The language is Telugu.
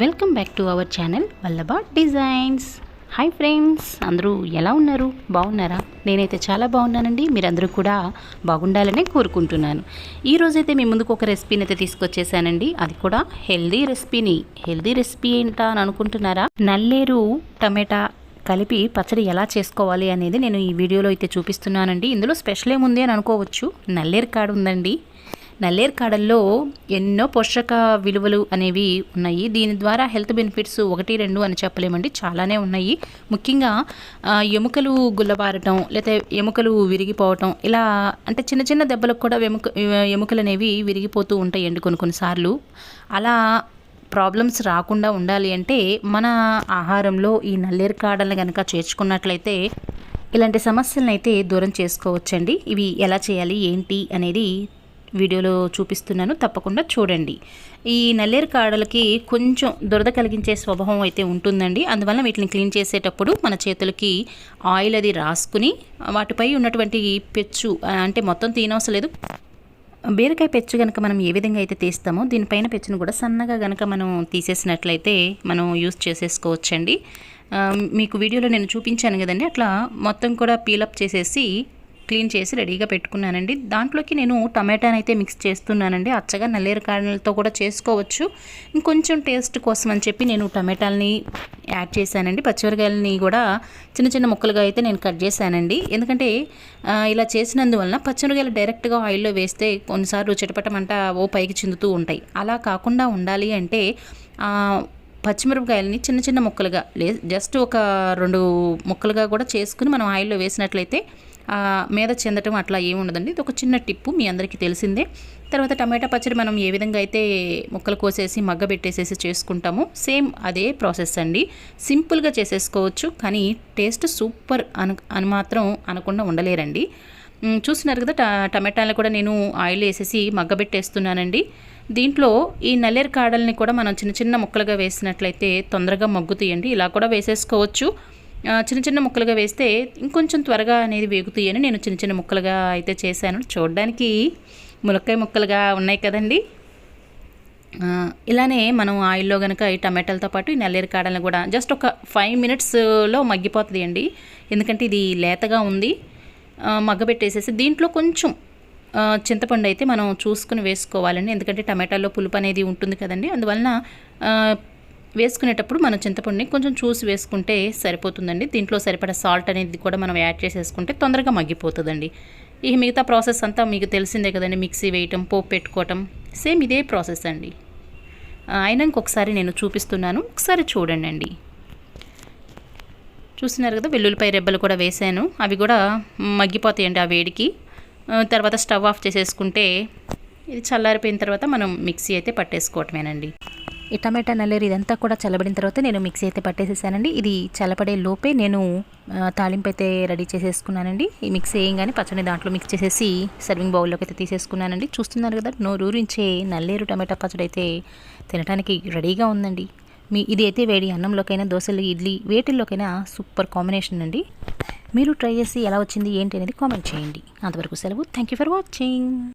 Welcome back to our channel Vallabha designs. Hi friends అందరూ ఎలా ఉన్నారు? బాగున్నారా? నేనైతే చాలా బాగున్నానండి. మీరందరూ కూడా బాగుండాలనే కోరుకుంటున్నాను. ఈరోజైతే మీ ముందుకు ఒక రెసిపీని అయితే తీసుకొచ్చేసానండి. అది కూడా హెల్దీ రెసిపీని. హెల్దీ రెసిపీ ఏంటా అని అనుకుంటున్నారా? నల్లేరు టమాటా కలిపి పచ్చడి ఎలా చేసుకోవాలి అనేది నేను ఈ వీడియోలో అయితే చూపిస్తున్నానండి. ఇందులో స్పెషల్ ఏముంది అని అనుకోవచ్చు. నల్లేరు కాడ ఉందండి. నల్లేరు కాడల్లో ఎన్నో పోషక విలువలు అనేవి ఉన్నాయి. దీని ద్వారా హెల్త్ బెనిఫిట్స్ ఒకటి రెండు అని చెప్పలేమండి. చాలానే ఉన్నాయి. ముఖ్యంగా ఎముకలు గుల్లబారటం లేదా ఎముకలు విరిగిపోవటం ఇలా అంటే చిన్న చిన్న దెబ్బలకు కూడా ఎముక ఎముకలు అనేవి విరిగిపోతూ ఉంటాయండి కొన్ని కొన్నిసార్లు అలా ప్రాబ్లమ్స్ రాకుండా ఉండాలి అంటే మన ఆహారంలో ఈ నల్లేరు కాడల్ని కనుక చేర్చుకున్నట్లయితే ఇలాంటి సమస్యలను అయితే దూరం చేసుకోవచ్చండి. ఇవి ఎలా చేయాలి ఏంటి అనేది వీడియోలో చూపిస్తున్నాను తప్పకుండా చూడండి. ఈ నల్లేరు కాడలకి కొంచెం దురద కలిగించే స్వభావం అయితే ఉంటుందండి. అందువల్ల వీటిని క్లీన్ చేసేటప్పుడు మన చేతులకి ఆయిల్ అది రాసుకుని వాటిపై ఉన్నటువంటి పెచ్చు అంటే మొత్తం తీనవసరం లేదు. బీరకాయ పెచ్చు కనుక మనం ఏ విధంగా అయితే తీస్తామో దీనిపైన పెచ్చును కూడా సన్నగా కనుక మనం తీసేసినట్లయితే మనం యూస్ చేసేసుకోవచ్చండి. మీకు వీడియోలో నేను చూపించాను కదండి అట్లా మొత్తం కూడా పీలప్ చేసేసి క్లీన్ చేసి రెడీగా పెట్టుకున్నానండి. దాంట్లోకి నేను టమాటాని అయితే మిక్స్ చేస్తున్నానండి. అచ్చగా నల్లేరు కాడలతో కూడా చేసుకోవచ్చు. ఇంకొంచెం టేస్ట్ కోసం అని చెప్పి నేను టమాటాలని యాడ్ చేశానండి. పచ్చిమిరకాయలని కూడా చిన్న చిన్న ముక్కలుగా అయితే నేను కట్ చేశానండి. ఎందుకంటే ఇలా చేసినందువలన పచ్చిమిరకాయలు డైరెక్ట్గా ఆయిల్లో వేస్తే కొన్నిసార్లు చిటపటమంట ఓ పైకి చిందుతూ ఉంటాయి. అలా కాకుండా ఉండాలి అంటే పచ్చిమిరపకాయలని చిన్న చిన్న ముక్కలుగా లే జస్ట్ ఒక రెండు ముక్కలుగా కూడా చేసుకుని మనం ఆయిల్లో వేసినట్లయితే మీద చెందటం అట్లా ఏమి ఉండదండి. ఇది ఒక చిన్న టిప్పు మీ అందరికీ తెలిసిందే. తర్వాత టమాటా పచ్చడి మనం ఏ విధంగా అయితే ముక్కలు కోసేసి మగ్గ పెట్టేసేసి చేసుకుంటామో సేమ్ అదే ప్రాసెస్ అండి. సింపుల్గా చేసేసుకోవచ్చు కానీ టేస్ట్ సూపర్ అను అని మాత్రం అనకుండా ఉండలేరండి. చూస్తున్నారు కదా ట టమాటాలను కూడా నేను ఆయిల్ వేసేసి మగ్గబెట్టేస్తున్నానండి దీంట్లో ఈ నల్లేరు కాడల్ని కూడా మనం చిన్న చిన్న ముక్కలుగా వేసినట్లయితే తొందరగా మగ్గుతాయండి. ఇలా కూడా వేసేసుకోవచ్చు. చిన్న చిన్న ముక్కలుగా వేస్తే ఇంకొంచెం త్వరగా అనేది వేగుతాయని నేను చిన్న చిన్న ముక్కలుగా అయితే చేశాను. చూడడానికి ములక్కాయ ముక్కలుగా ఉన్నాయి కదండి. ఇలానే మనం ఆయిల్లో కనుక ఈ టమాటాలతో పాటు ఈ నల్లేరు కాడలను కూడా జస్ట్ ఒక ఫైవ్ మినిట్స్లో మగ్గిపోతుంది అండి ఎందుకంటే ఇది లేతగా ఉంది. మగ్గబెట్టేసేసి దీంట్లో కొంచెం చింతపండు అయితే మనం చూసుకుని వేసుకోవాలండి. ఎందుకంటే టమాటాలో పులుపు అనేది ఉంటుంది కదండి. అందువలన వేసుకునేటప్పుడు మనం చింతపండుని కొంచెం చూసి వేసుకుంటే సరిపోతుందండి. దీంట్లో సరిపడా సాల్ట్ అనేది కూడా మనం యాడ్ చేసేసుకుంటే తొందరగా మగ్గిపోతుందండి. ఈ మిగతా ప్రాసెస్ అంతా మీకు తెలిసిందే కదండి. మిక్సీ వేయటం పోపు పెట్టుకోవటం సేమ్ ఇదే ప్రాసెస్ అండి. అయినా ఇంకొకసారి నేను చూపిస్తున్నాను. ఒకసారి చూడండి అండి చూస్తున్నారు కదా వెల్లుల్లిపాయ రెబ్బలు కూడా వేసాను. అవి కూడా మగ్గిపోతాయండి ఆ వేడికి. తర్వాత స్టవ్ ఆఫ్ చేసేసుకుంటే ఇది చల్లారిపోయిన తర్వాత మనం మిక్సీ అయితే పట్టేసుకోవటమేనండి. ఈ టమాటా నల్లేరు ఇదంతా కూడా చల్లబడిన తర్వాత నేను మిక్సీ అయితే పట్టేసేసానండి. ఇది చల్లబడే లోపే నేను తాళింపు తాలింపు అయితే రెడీ చేసేసుకున్నానండి. ఈ మిక్సీ వేయంగానే పచ్చని దాంట్లో మిక్స్ చేసేసి సర్వింగ్ బౌల్లోకి అయితే తీసేసుకున్నానండి. చూస్తున్నారు కదా నోరూరించే నల్లేరు టమాటా పచ్చడి అయితే తినడానికి రెడీగా ఉందండి. మీ ఇది అయితే వేడి అన్నంలోకైనా దోశలు ఇడ్లీ వేటిల్లోకైనా సూపర్ కాంబినేషన్ అండి. మీరు ట్రై చేసి ఎలా వచ్చింది ఏంటి అనేది కామెంట్ చేయండి. అంతవరకు సెలవు. Thank you for watching.